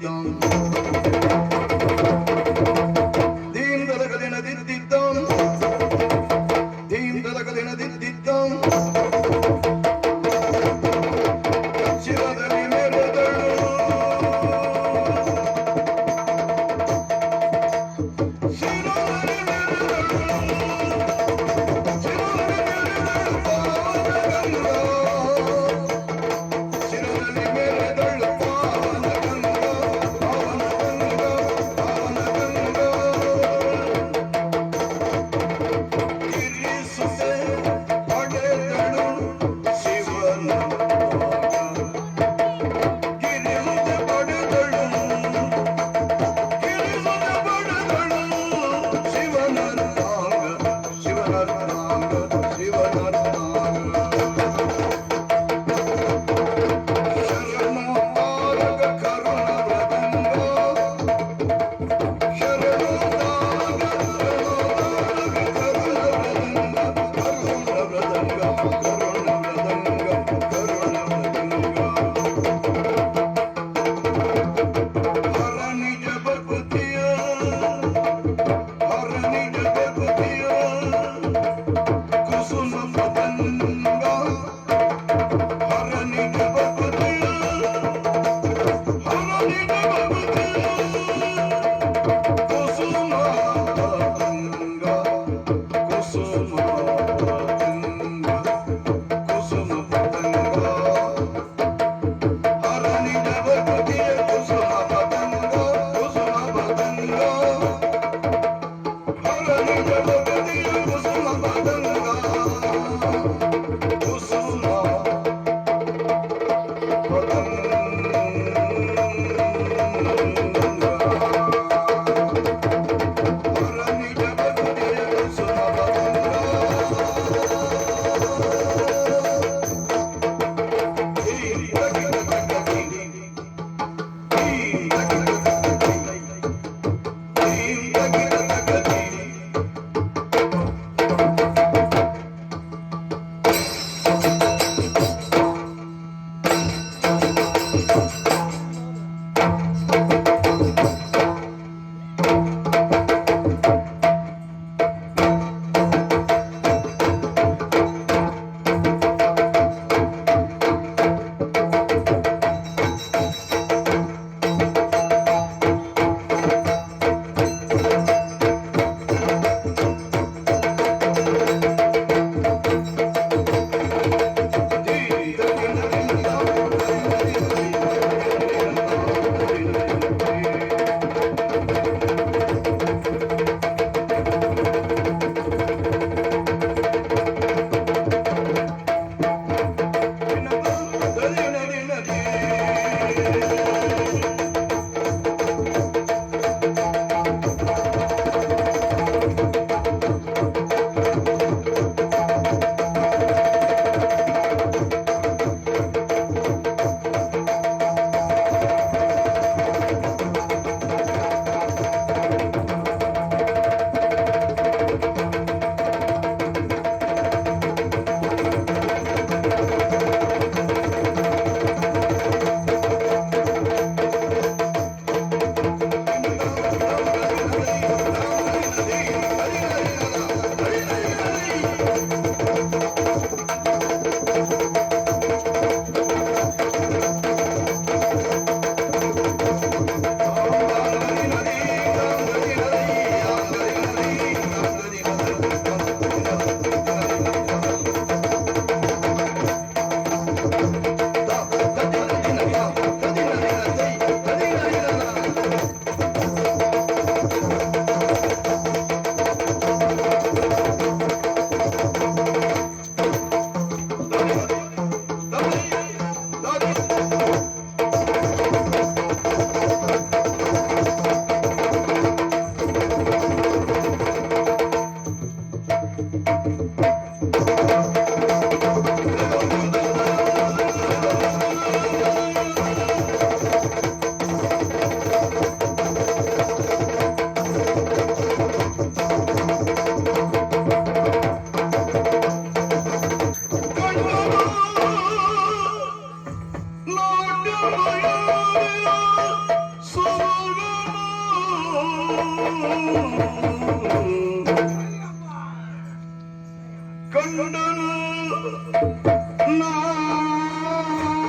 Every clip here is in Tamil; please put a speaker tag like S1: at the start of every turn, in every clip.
S1: dum.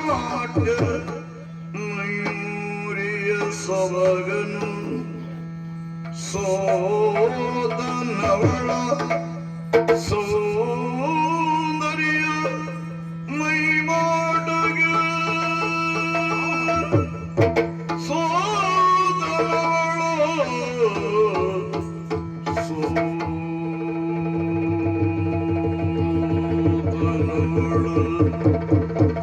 S1: நாட்டு மயூரிய சவகனும் சோதனவள ஆளும்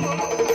S1: Música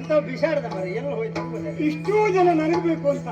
S2: ಎಂತ ಬಿಸಾಡ್ದ ಎಲ್ಲ ಹೋಯ್ತು. ಇಷ್ಟೂ ಜನ ನನಗಬೇಕು ಅಂತ.